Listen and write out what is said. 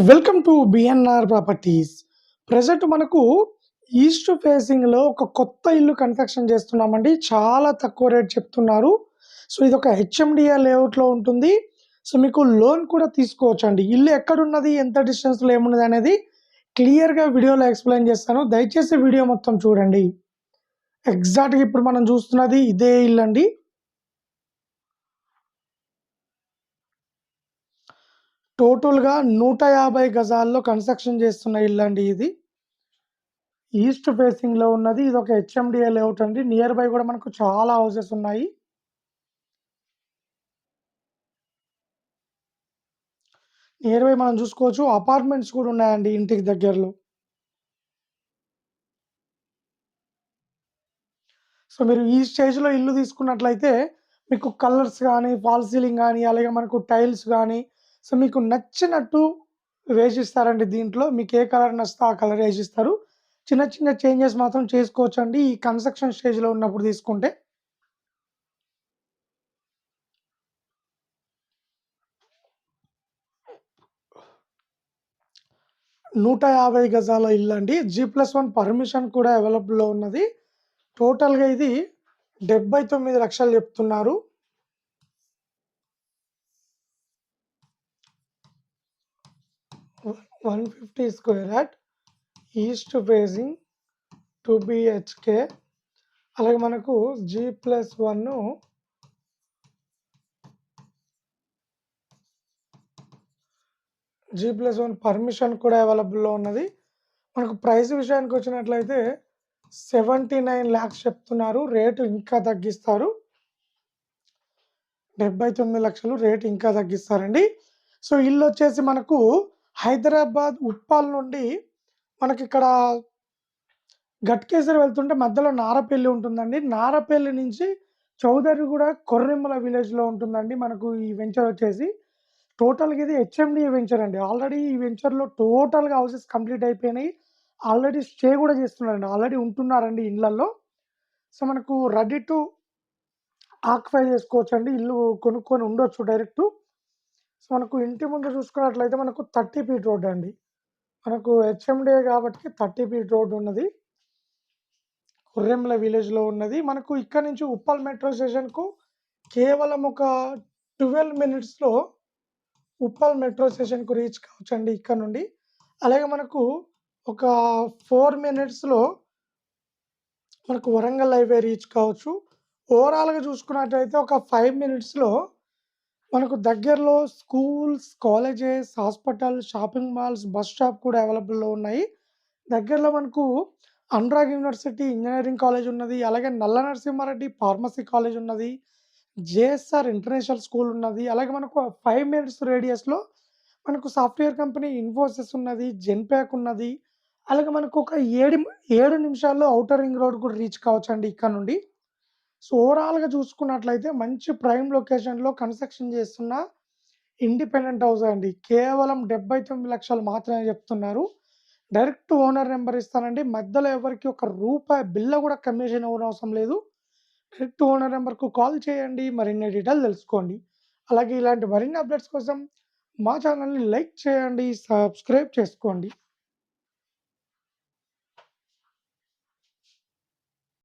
Welcome to BNR properties present మనకు east ఫేసింగ్లో ఒక కొత్త ఇల్లు కన్స్ట్రక్షన్ చేస్తున్నామండి. చాలా తక్కువ రేట్ చెప్తున్నారు. సో ఇది ఒక హెచ్ఎండిఏ లేఅవుట్లో ఉంటుంది. సో మీకు లోన్ కూడా తీసుకోవచ్చు అండి ఇల్లు ఎక్కడున్నది ఎంత డిస్టెన్స్లో ఏమున్నది అనేది క్లియర్గా వీడియోలో ఎక్స్ప్లెయిన్ చేస్తాను. దయచేసి వీడియో మొత్తం చూడండి. ఎగ్జాక్ట్గా ఇప్పుడు మనం చూస్తున్నది ఇదే ఇల్లు అండి. టోటల్గా నూట యాభై గజాల్లో కన్స్ట్రక్షన్ చేస్తున్న ఇల్లు అండి ఇది. ఈస్ట్ ఫేసింగ్లో ఉన్నది. ఇది ఒక హెచ్ఎండిఏ లేఅవుట్ అండి. నియర్ బై కూడా మనకు చాలా హౌసెస్ ఉన్నాయి. నియర్ బై మనం చూసుకోవచ్చు. అపార్ట్మెంట్స్ కూడా ఉన్నాయండి ఇంటికి దగ్గరలో. సో మీరు ఈ స్టేజ్లో ఇల్లు తీసుకున్నట్లయితే మీకు కలర్స్ కానీ ఫాల్ సీలింగ్ కానీ అలాగే మనకు టైల్స్ కానీ సో మీకు నచ్చినట్టు వేసిస్తారండి దీంట్లో. మీకు ఏ కలర్ నచ్చితే ఆ కలర్ వేసిస్తారు. చిన్న చిన్న చేంజెస్ మాత్రం చేసుకోవచ్చు అండి ఈ కన్స్ట్రక్షన్ స్టేజ్లో ఉన్నప్పుడు తీసుకుంటే. నూట యాభై గజాల ఇల్లు అండి. జీ ప్లస్ వన్ పర్మిషన్ కూడా అవైలబుల్లో ఉన్నది. టోటల్గా ఇది డెబ్బై తొమ్మిది లక్షలు చెప్తున్నారు. One fifty square yard east facing two BHK అలాగే మనకు G plus one G plus one permission కూడా అవైలబుల్లో ఉన్నది. మనకు ప్రైస్ విషయానికి వచ్చినట్లయితే సెవెంటీ నైన్ ల్యాక్స్ చెప్తున్నారు. రేటు ఇంకా తగ్గిస్తారు. డెబ్బై తొమ్మిది లక్షలు రేటు ఇంకా తగ్గిస్తారండి. సో ఇల్లు వచ్చేసి మనకు హైదరాబాద్ ఉప్పాల్ నుండి మనకి ఇక్కడ గట్కేసరి వెళ్తుంటే మధ్యలో నారపల్లి ఉంటుందండి. నారపల్లి నుంచి చౌదరి కూడా కొర్రెమ్మల విలేజ్లో ఉంటుందండి మనకు ఈ వెంచర్ వచ్చేసి. టోటల్గా ఇది హెచ్ఎండి వెంచర్ అండి. ఆల్రెడీ ఈ వెంచర్లో టోటల్గా హౌసెస్ కంప్లీట్ అయిపోయినాయి. ఆల్రెడీ స్టే కూడా చేస్తున్నారండి. ఆల్రెడీ ఉంటున్నారండి ఇళ్ళల్లో సో మనకు రెడీ టు ఆక్యుపై చేసుకోవచ్చు అండి ఇల్లు కొనుక్కొని ఉండొచ్చు డైరెక్ట్. సో మనకు ఇంటి ముందు చూసుకున్నట్లయితే మనకు థర్టీ ఫీట్ రోడ్ అండి. మనకు హెచ్ఎండే కాబట్టి థర్టీ ఫీట్ రోడ్ ఉన్నది. కుర్రెంల విలేజ్లో ఉన్నది. మనకు ఇక్కడ నుంచి ఉప్పల్ మెట్రో స్టేషన్కు కేవలం ఒక ట్వెల్వ్ మినిట్స్లో ఉప్పల్ మెట్రో స్టేషన్కు రీచ్ కావచ్చు అండి ఇక్కడ నుండి. అలాగే మనకు ఒక ఫోర్ మినిట్స్లో మనకు వరంగల్ హైవే రీచ్ కావచ్చు. ఓవరాల్గా చూసుకున్నట్లయితే ఒక ఫైవ్ మినిట్స్లో మనకు దగ్గరలో schools colleges hospital shopping malls bus stop కూడా అవైలబుల్లో ఉన్నాయి. దగ్గరలో మనకు అనురాగ్ యూనివర్సిటీ ఇంజనీరింగ్ కాలేజ్ ఉన్నది. అలాగే నల్ల నరసింహారెడ్డి ఫార్మసీ కాలేజ్ ఉన్నది. జేఎస్ఆర్ ఇంటర్నేషనల్ స్కూల్ ఉన్నది. అలాగే మనకు ఫైవ్ మినిట్స్ రేడియస్లో మనకు సాఫ్ట్వేర్ కంపెనీ ఇన్ఫోసిస్ ఉన్నది జెన్ప్యాక్ ఉన్నది. అలాగే మనకు ఒక ఏడు ఏడు నిమిషాల్లో అవుటర్ రింగ్ రోడ్ కూడా రీచ్ కావచ్చు అండి ఇక్కడ నుండి. సో ఓవరాల్గా చూసుకున్నట్లయితే మంచి ప్రైమ్ లొకేషన్లో కన్స్ట్రక్షన్ చేస్తున్న ఇండిపెండెంట్ హౌస్ అండి. కేవలం డెబ్బై తొమ్మిది లక్షలు మాత్రమే చెప్తున్నారు. డైరెక్ట్ ఓనర్ నెంబర్ ఇస్తానండి. మధ్యలో ఎవరికి ఒక రూపాయి బిల్ల కూడా కమిషన్ ఇవ్వడం అవసరం లేదు. డైరెక్ట్ ఓనర్ నెంబర్కు కాల్ చేయండి. మరిన్ని డీటెయిల్ తెలుసుకోండి. అలాగే ఇలాంటి మరిన్ని అప్డేట్స్ కోసం మా ఛానల్ని లైక్ చేయండి. సబ్స్క్రైబ్ చేసుకోండి.